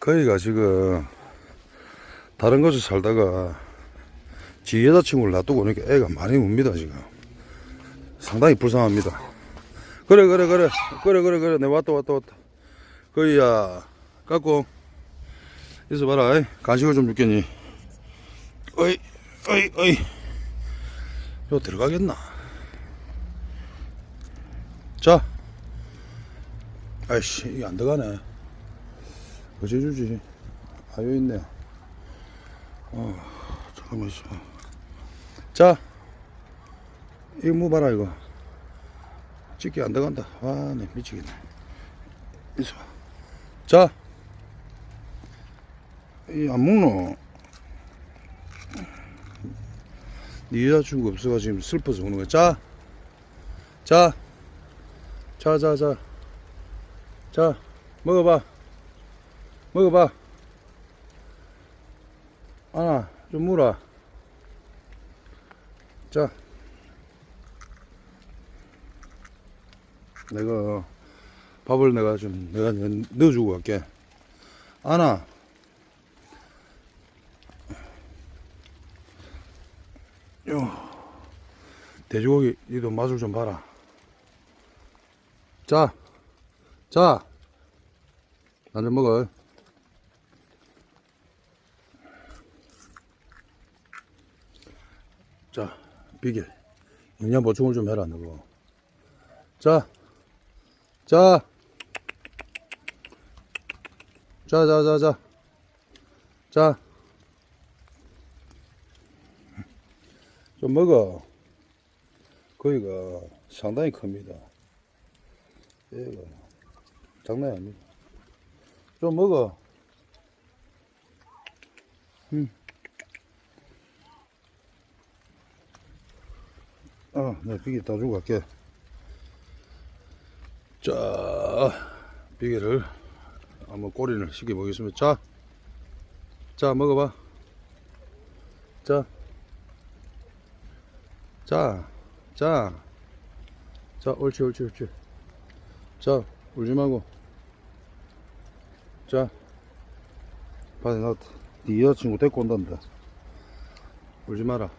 거기가 지금 다른 곳에 살다가 지 여자친구를 놔두고 오니까 애가 많이 웁니다 지금. 상당히 불쌍합니다. 그래 그래 그래. 그래 그래 그래. 내 왔다 왔다 왔다. 거기야 깎고. 있어봐라 이. 간식을 좀 줄겠니. 어이 어이 어이. 요 들어가겠나? 자. 아이씨 이게 안 들어가네 어째 주지. 아 여기 있네. 어 잠깐만 있어. 자 이거 뭐 봐라 이거. 찍기 안 들어간다. 와내 미치겠네. 있어. 자이 안 먹노? 네 여자친구 없어가 지금 슬퍼서 우는 거야. 자 자, 자, 자, 자, 자, 먹어봐, 먹어봐. 하나, 좀 물어. 자, 내가 밥을 내가 좀 내가 넣어주고 갈게. 하나. 요. 돼지고기 이도 맛을 좀 봐라. 자, 자, 나 좀 먹어. 자, 비계. 영양 보충을 좀 해라, 너거. 자, 자, 자, 자, 자, 자, 자. 좀 먹어. 거기가 상당히 큽니다. 얘가 장난이 아닙니다. 좀 먹어. 음. 어, 내 비계 다 주고 갈게. 자, 비계를 한번 꼬리를 시켜 보겠습니다. 자, 자, 먹어봐. 자, 자, 자, 자, 옳지, 옳지, 옳지. 자, 울지 말고. 자, 받아 놨다. 네 여자친구 데리고 온단다. 울지 마라.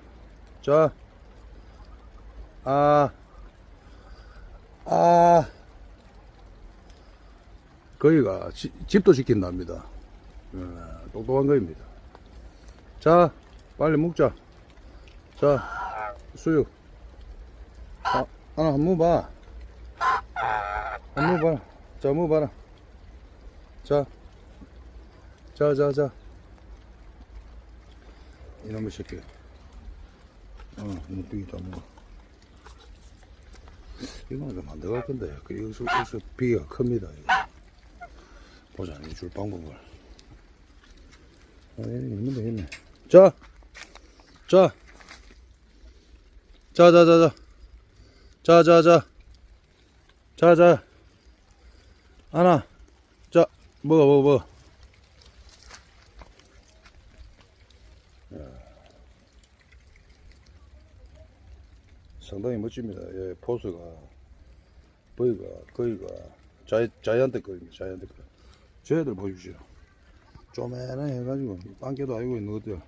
자, 아, 아, 거기가 지- 집도 지킨답니다. 어, 똑똑한 거입니다. 자, 빨리 먹자. 자, 수육. 아, 하나 한번 봐. 한번 봐라. 자, 한번 봐라. 자, 자, 자, 자. 이놈의 새끼. 어, 비기도 안 먹어. 이거는 좀안 들어갈 건데. 그, 여기서, 여기서 비기가 큽니다. 이거. 보자, 이줄 방법을. 아, 있는 데 있네. 자, 자. 자, 자, 자, 자. 자, 자, 자. 자, 자. 하나. 자, 먹어, 먹어, 먹어. 야. 상당히 멋집니다. 예, 포스가, 버기가, 거기가, 자이, 자이언트 거입니다. 자이언트 거. 저애들 보십시오. 쪼매나 해가지고, 빵개도 알고 있는 것들.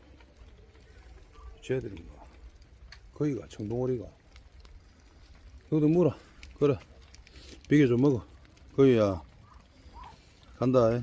뭐, 거기가, 청동오리가. 너도 물어. 그래. 비계 좀 먹어. 거기야. 간다.